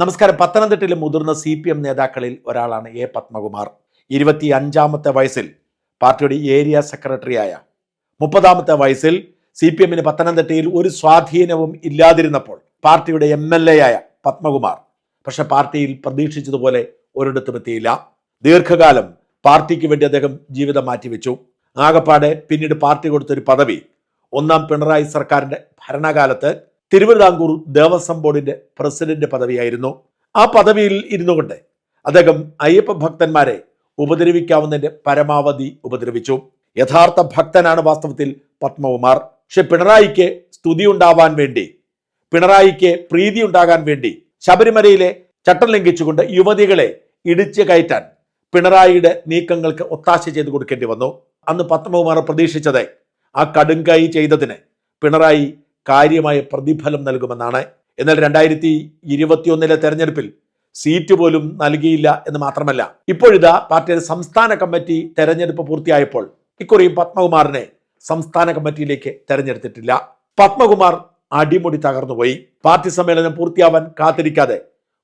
നമസ്കാരം. പത്തനംതിട്ടയിലെ മുതിർന്ന സി പി എം നേതാക്കളിൽ ഒരാളാണ് എ പത്മകുമാർ. ഇരുപത്തി അഞ്ചാമത്തെ വയസ്സിൽ പാർട്ടിയുടെ ഏരിയ സെക്രട്ടറിയായ മുപ്പതാമത്തെ വയസ്സിൽ സി പി എമ്മിന് പത്തനംതിട്ടയിൽ ഒരു സ്വാധീനവും ഇല്ലാതിരുന്നപ്പോൾ പാർട്ടിയുടെ എം എൽ എ ആയ പത്മകുമാർ. പക്ഷെ പാർട്ടിയിൽ പ്രതീക്ഷിച്ചതുപോലെ ഒരിടത്തും എത്തിയില്ല. ദീർഘകാലം പാർട്ടിക്ക് വേണ്ടി അദ്ദേഹം ജീവിതം മാറ്റിവെച്ചു. ആകപ്പാടെ പിന്നീട് പാർട്ടി കൊടുത്തൊരു പദവി ഒന്നാം പിണറായി സർക്കാരിന്റെ ഭരണകാലത്ത് തിരുവിതാംകൂർ ദേവസ്വം ബോർഡിന്റെ പ്രസിഡന്റ് പദവിയായിരുന്നു. ആ പദവിയിൽ ഇരുന്നു കൊണ്ട് അദ്ദേഹം അയ്യപ്പ ഭക്തന്മാരെ ഉപദ്രവിക്കാവുന്നതിന്റെ പരമാവധി ഉപദ്രവിച്ചു. യഥാർത്ഥ ഭക്തനാണ് വാസ്തവത്തിൽ പത്മകുമാർ. പക്ഷെ പിണറായിക്ക് സ്തുതി ഉണ്ടാവാൻ വേണ്ടി പിണറായിക്ക് പ്രീതി ഉണ്ടാകാൻ വേണ്ടി ശബരിമലയിലെ ചട്ടം ലംഘിച്ചുകൊണ്ട് യുവതികളെ ഇടിച്ചു കയറ്റാൻ പിണറായിയുടെ നീക്കങ്ങൾക്ക് ഒത്താശ ചെയ്തു കൊടുക്കേണ്ടി വന്നു. അന്ന് പത്മകുമാർ പ്രതീക്ഷിച്ചത് ആ കടുങ്കൈ ചെയ്തതിന് പിണറായി കാര്യമായ പ്രതിഫലം നൽകുമെന്നാണ്. എന്നാൽ രണ്ടായിരത്തി ഇരുപത്തിയൊന്നിലെ തെരഞ്ഞെടുപ്പിൽ സീറ്റ് പോലും നൽകിയില്ല എന്ന് മാത്രമല്ല. ഇപ്പോഴിതാ പാർട്ടിയുടെ സംസ്ഥാന കമ്മിറ്റി തെരഞ്ഞെടുപ്പ് പൂർത്തിയായപ്പോൾ ഇക്കുറിയും പത്മകുമാറിനെ സംസ്ഥാന കമ്മിറ്റിയിലേക്ക് തെരഞ്ഞെടുത്തിട്ടില്ല. പത്മകുമാർ അടിമുടി തകർന്നുപോയി. പാർട്ടി സമ്മേളനം പൂർത്തിയാവാൻ കാത്തിരിക്കാതെ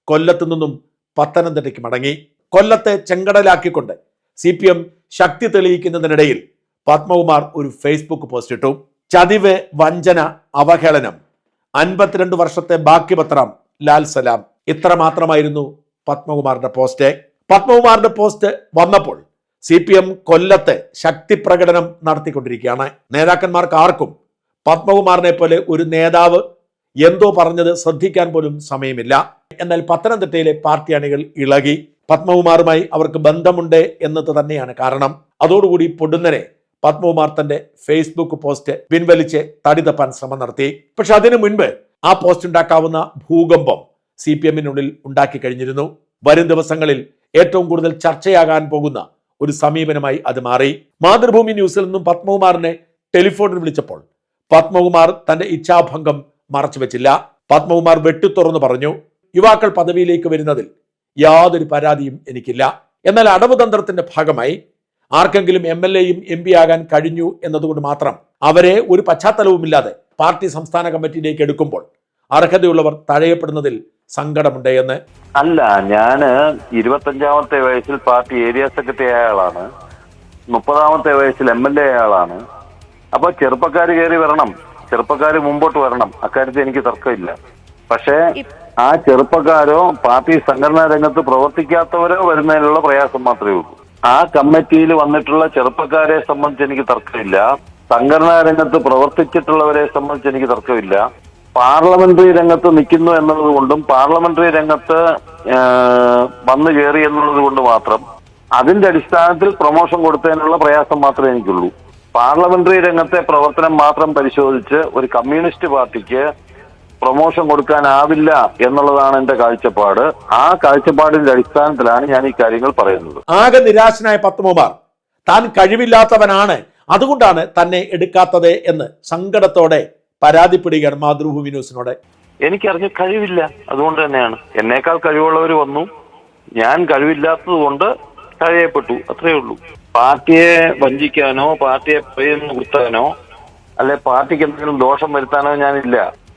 കൊല്ലത്തു നിന്നും പത്തനംതിട്ടയ്ക്ക് മടങ്ങി. കൊല്ലത്തെ ചെങ്കടലാക്കിക്കൊണ്ട് സി പി എം ശക്തി തെളിയിക്കുന്നതിനിടയിൽ പത്മകുമാർ ഒരു ഫേസ്ബുക്ക് പോസ്റ്റ് ഇട്ടു ചതിവ് വഞ്ചന അവഹേളനം. അൻപത്തിരണ്ട് വർഷത്തെ ബാക്കി പത്രം ലാൽ സലാം. ഇത്ര മാത്രമായിരുന്നു പത്മകുമാറിന്റെ പോസ്റ്റ്. പത്മകുമാറിന്റെ പോസ്റ്റ് വന്നപ്പോൾ സി പി എം കൊല്ലത്തെ ശക്തി പ്രകടനം നടത്തിക്കൊണ്ടിരിക്കുകയാണ്. നേതാക്കന്മാർക്ക് ആർക്കും പത്മകുമാറിനെ പോലെ ഒരു നേതാവ് എന്തോ പറഞ്ഞത് ശ്രദ്ധിക്കാൻ പോലും സമയമില്ല. എന്നാൽ പത്തനംതിട്ടയിലെ പാർട്ടി അണികൾ ഇളകി. പത്മകുമാറുമായി അവർക്ക് ബന്ധമുണ്ട് എന്നത് തന്നെയാണ് കാരണം. അതോടുകൂടി പൊടുന്നനെ പത്മകുമാർ തന്റെ ഫേസ്ബുക്ക് പോസ്റ്റ് പിൻവലിച്ച് തടി തപ്പാൻ ശ്രമം നടത്തി. പക്ഷെ അതിനു മുൻപ് ആ പോസ്റ്റ് ഉണ്ടാക്കാവുന്ന ഭൂകമ്പം സി പി എമ്മിനുള്ളിൽ ഉണ്ടാക്കി കഴിഞ്ഞിരുന്നു. വരും ദിവസങ്ങളിൽ ഏറ്റവും കൂടുതൽ ചർച്ചയാകാൻ പോകുന്ന ഒരു സമീപനമായി അത് മാറി. മാതൃഭൂമി ന്യൂസിൽ നിന്നും പത്മകുമാറിനെ ടെലിഫോണിൽ വിളിച്ചപ്പോൾ പത്മകുമാർ തന്റെ ഇച്ഛാഭംഗം മറച്ചു വെച്ചില്ല. പത്മകുമാർ വെട്ടിത്തുറന്നു പറഞ്ഞു യുവാക്കൾ പദവിയിലേക്ക് വരുന്നതിൽ യാതൊരു പരാതിയും എനിക്കില്ല. എന്നാൽ അടവുതന്ത്രത്തിന്റെ ഭാഗമായി ആർക്കെങ്കിലും എം എൽ എയും എം പി ആകാൻ കഴിഞ്ഞു എന്നതുകൊണ്ട് മാത്രം അവരെ ഒരു പശ്ചാത്തലവുമില്ലാതെ പാർട്ടി സംസ്ഥാന കമ്മിറ്റിയിലേക്ക് എടുക്കുമ്പോൾ അർഹതയുള്ളവർ തഴയപ്പെടുന്നതിൽ സങ്കടമുണ്ട് എന്ന് അല്ല ഞാൻ ഇരുപത്തഞ്ചാമത്തെ വയസ്സിൽ പാർട്ടി ഏരിയ സെക്രട്ടറി ആയ ആളാണ്. മുപ്പതാമത്തെ വയസ്സിൽ എം എൽ എ ആയ ആളാണ്. അപ്പൊ ചെറുപ്പക്കാർ കയറി വരണം. ചെറുപ്പക്കാർ മുമ്പോട്ട് വരണം. അക്കാര്യത്തിൽ എനിക്ക് തർക്കമില്ല. പക്ഷേ ആ ചെറുപ്പക്കാരോ പാർട്ടി സംഘടനാ രംഗത്ത് പ്രവർത്തിക്കാത്തവരോ വരുന്നതിനുള്ള പ്രയാസം മാത്രമേ ഉള്ളൂ. ആ കമ്മിറ്റിയിൽ വന്നിട്ടുള്ള ചെറുപ്പക്കാരെ സംബന്ധിച്ച് എനിക്ക് തർക്കമില്ല. സംഘടനാ രംഗത്ത് പ്രവർത്തിച്ചിട്ടുള്ളവരെ സംബന്ധിച്ച് എനിക്ക് തർക്കമില്ല. പാർലമെന്ററി രംഗത്ത് നിൽക്കുന്നു എന്നുള്ളത് കൊണ്ടും പാർലമെന്ററി രംഗത്ത് വന്നു കയറി എന്നുള്ളത് കൊണ്ട് മാത്രം അതിന്റെ അടിസ്ഥാനത്തിൽ പ്രൊമോഷൻ കൊടുത്തതിനുള്ള പ്രയാസം മാത്രമേ എനിക്കുള്ളൂ. പാർലമെന്ററി രംഗത്തെ പ്രവർത്തനം മാത്രം പരിശോധിച്ച് ഒരു കമ്മ്യൂണിസ്റ്റ് പാർട്ടിക്ക് പ്രൊമോഷൻ കൊടുക്കാനാവില്ല എന്നുള്ളതാണ് എന്റെ കാഴ്ചപ്പാട്. ആ കാഴ്ചപ്പാടിന്റെ അടിസ്ഥാനത്തിലാണ് ഞാൻ ഈ കാര്യങ്ങൾ പറയുന്നത്. ആകെ നിരാശനായ പത്മകുമാർ. താൻ കഴിവില്ലാത്തവനാണ്. അതുകൊണ്ടാണ് തന്നെ എടുക്കാത്തത് എന്ന് സങ്കടത്തോടെ പരാതിപ്പെടുകയാണ് മാതൃഭൂമി ന്യൂസിനോട്. എനിക്കറിഞ്ഞ കഴിവില്ല. അതുകൊണ്ട് തന്നെയാണ്. എന്നേക്കാൾ കഴിവുള്ളവർ വന്നു. ഞാൻ കഴിവില്ലാത്തത് കൊണ്ട് കഴിയപ്പെട്ടു അത്രയേ ഉള്ളൂ. പാർട്ടിയെ വഞ്ചിക്കാനോ പാർട്ടിയെ കുത്താനോ അല്ലെ പാർട്ടിക്ക് എന്തെങ്കിലും ദോഷം വരുത്താനോ ഞാനില്ല.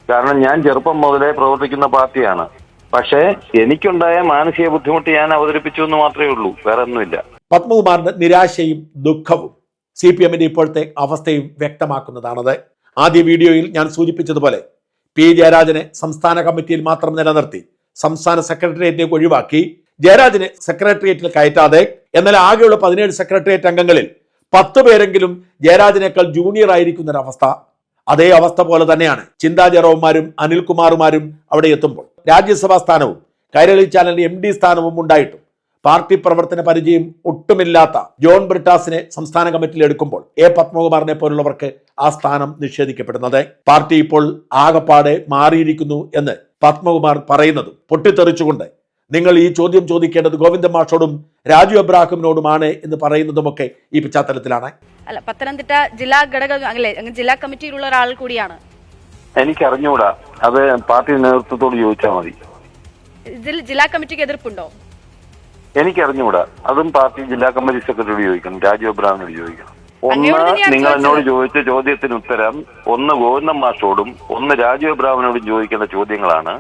കാരണം ഞാൻ ചെറുപ്പം മുതലേ പ്രവർത്തിക്കുന്ന പാർട്ടിയാണ്. പക്ഷേ എനിക്കുണ്ടായ മാനസിക ബുദ്ധിമുട്ട് ഞാൻ അവതരിപ്പിച്ചു എന്ന് മാത്രമേ ഉള്ളൂ. വേറെ ഒന്നുമില്ല. പത്മകുമാറിന്റെ നിരാശയും ദുഃഖവും സി പി എമ്മിന്റെ ഇപ്പോഴത്തെ അവസ്ഥയും വ്യക്തമാക്കുന്നതാണത്. ആദ്യ വീഡിയോയിൽ ഞാൻ സൂചിപ്പിച്ചതുപോലെ പി. ജയരാജനെ സംസ്ഥാന കമ്മിറ്റിയിൽ മാത്രം നിലനിർത്തി സംസ്ഥാന സെക്രട്ടേറിയറ്റിലേക്ക് ഒഴിവാക്കി ജയരാജനെ സെക്രട്ടേറിയറ്റിൽ കയറ്റാതെ എന്നാൽ ആകെയുള്ള പതിനേഴ് സെക്രട്ടേറിയറ്റ് അംഗങ്ങളിൽ പത്ത് പേരെങ്കിലും ജയരാജനേക്കാൾ ജൂനിയർ ആയിരിക്കുന്ന ഒരു അവസ്ഥ അതേ അവസ്ഥ പോലെ തന്നെയാണ് ചിന്താ ജെറോവുമാരും അനിൽകുമാറുമാരും അവിടെ എത്തുമ്പോൾ. രാജ്യസഭാ സ്ഥാനവും കൈരളി ചാനലിന്റെ എം ഡി സ്ഥാനവും ഉണ്ടായിട്ടും പാർട്ടി പ്രവർത്തന പരിചയം ഒട്ടുമില്ലാത്ത ജോൺ ബ്രിട്ടാസിനെ സംസ്ഥാന കമ്മിറ്റിയിൽ എടുക്കുമ്പോൾ എ പത്മകുമാറിനെ പോലുള്ളവർക്ക് ആ സ്ഥാനം നിഷേധിക്കപ്പെടുന്നത്. പാർട്ടി ഇപ്പോൾ ആകപ്പാടെ മാറിയിരിക്കുന്നു എന്ന് പത്മകുമാർ പറയുന്നതും പൊട്ടിത്തെറിച്ചുകൊണ്ട് നിങ്ങൾ ഈ ചോദ്യം ചോദിക്കേണ്ടത് ഗോവിന്ദ മാഷോടും രാജു അബ്രാഹിമിനോടുമാണ് എന്ന് പറയുന്നതുമൊക്കെ ഈ പശ്ചാത്തലത്തിലാണ്. അല്ല പത്തനംതിട്ട ജില്ലാ ഘടക അല്ലേ ജില്ലാ കമ്മിറ്റിയിലുള്ള ഒരാൾ കൂടിയാണ്. എനിക്ക് അറിഞ്ഞുകൂടാ അത് പാർട്ടി നേതൃത്വത്തോട് ചോദിച്ചാൽ മതി. ഇതിൽ ജില്ലാ കമ്മിറ്റിക്ക് എതിർപ്പുണ്ടോ? എനിക്ക് അറിഞ്ഞുകൂടാ അതും പാർട്ടി ജില്ലാ കമ്മിറ്റി സെക്രട്ടറിയോട് ചോദിക്കണം രാജു അബ്രാഹിമിനോട് ചോദിക്കണം. ഒന്ന് നിങ്ങൾ എന്നോട് ചോദിച്ച ചോദ്യത്തിന് ഉത്തരം ഒന്ന് ഗോവിന്ദൻ മാഷോടും ഒന്ന് രാജു അബ്രാഹിമിനോടും ചോദിക്കേണ്ട ചോദ്യങ്ങളാണ്.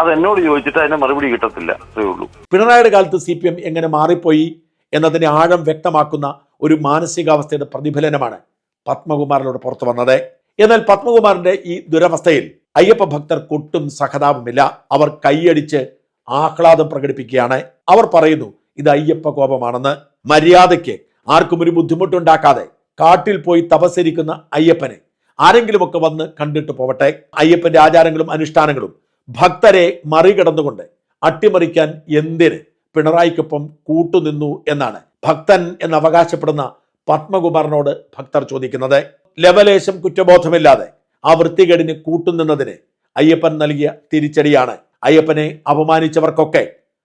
അത് എന്നോട് ചോദിച്ചിട്ട് അതിന്റെ മറുപടി കിട്ടത്തില്ല. അത്രേ ഉള്ളൂ. പിണറായിയുടെ കാലത്ത് സി പി എം എങ്ങനെ മാറിപ്പോയി എന്നതിന്റെ ആഴം വ്യക്തമാക്കുന്ന ഒരു മാനസികാവസ്ഥയുടെ പ്രതിഫലനമാണ് പത്മകുമാറിലൂടെ പുറത്തു വന്നത്. എന്നാൽ പത്മകുമാറിന്റെ ഈ ദുരവസ്ഥയിൽ അയ്യപ്പ ഭക്തർ കൊട്ടും സഹതാപമില്ല. അവർ കൈയടിച്ച് ആഹ്ലാദം പ്രകടിപ്പിക്കുകയാണ്. അവർ പറയുന്നു ഇത് അയ്യപ്പ കോപമാണെന്ന്. മര്യാദയ്ക്ക് ആർക്കും ഒരു ബുദ്ധിമുട്ടുണ്ടാക്കാതെ കാട്ടിൽ പോയി തപസരിക്കുന്ന അയ്യപ്പനെ ആരെങ്കിലുമൊക്കെ വന്ന് കണ്ടിട്ട് പോവട്ടെ. അയ്യപ്പന്റെ ആചാരങ്ങളും അനുഷ്ഠാനങ്ങളും ഭക്തരെ മറികടന്നുകൊണ്ട് അട്ടിമറിക്കാൻ എന്തിന് പിണറായിക്കൊപ്പം കൂട്ടുനിന്നു എന്നാണ് ഭക്തൻ എന്ന് അവകാശപ്പെടുന്ന പത്മകുമാറിനോട് ഭക്തർ ചോദിക്കുന്നത്. ലവലേശം കുറ്റബോധമില്ലാതെ ആ വൃത്തികേടിന് കൂട്ടുനിന്നതിന് അയ്യപ്പൻ നൽകിയ തിരിച്ചടിയാണ്. അയ്യപ്പനെ അപമാനിച്ചവർക്കൊക്കെ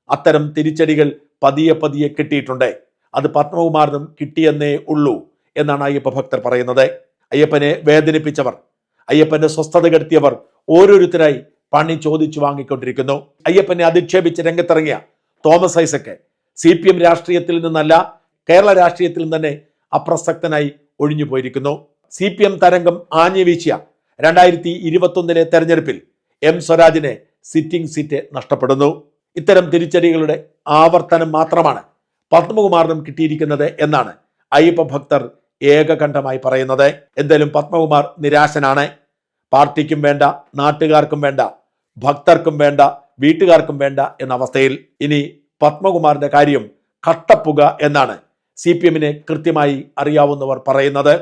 അത്തരം തിരിച്ചടികൾ പതിയെ പതിയെ കിട്ടിയിട്ടുണ്ട്. അത് പത്മകുമാറിനും കിട്ടിയെന്നേ ഉള്ളൂ എന്നാണ് അയ്യപ്പ ഭക്തർ പറയുന്നത്. അയ്യപ്പനെ വേദനിപ്പിച്ചവർ അയ്യപ്പന്റെ സ്വസ്ഥത കെടുത്തിയവർ ഓരോരുത്തരായി പണി ചോദിച്ചു വാങ്ങിക്കൊണ്ടിരിക്കുന്നു. അയ്യപ്പനെ അധിക്ഷേപിച്ച് രംഗത്തിറങ്ങിയ Thomas Isaac C P M രാഷ്ട്രീയത്തിൽ നിന്നല്ല കേരള രാഷ്ട്രീയത്തിൽ തന്നെ അപ്രസക്തനായി ഒഴിഞ്ഞു പോയിരിക്കുന്നു. സി പി എം തരംഗം ആഞ്ഞു വീശിയ രണ്ടായിരത്തി ഇരുപത്തൊന്നിലെ തെരഞ്ഞെടുപ്പിൽ എം സ്വരാജിനെ സിറ്റിംഗ് സീറ്റ് നഷ്ടപ്പെടുന്നു. ഇത്തരം തിരിച്ചടികളുടെ ആവർത്തനം മാത്രമാണ് പത്മകുമാറിനും കിട്ടിയിരിക്കുന്നത് എന്നാണ് അയ്യപ്പ ഭക്തർ ഏകകണ്ഠമായി പറയുന്നത്. എന്തായാലും പത്മകുമാർ നിരാശനാണ്. പാർട്ടിക്കും വേണ്ട നാട്ടുകാർക്കും വേണ്ട ഭക്തർക്കും വേണ്ട വീട്ടുകാർക്കും വേണ്ട എന്ന അവസ്ഥയിൽ ഇനി പത്മകുമാറിന്റെ കാര്യം കട്ടപ്പുക എന്നാണ് സി പി എമ്മിനെ കൃത്യമായി അറിയാവുന്നവർ പറയുന്നത്.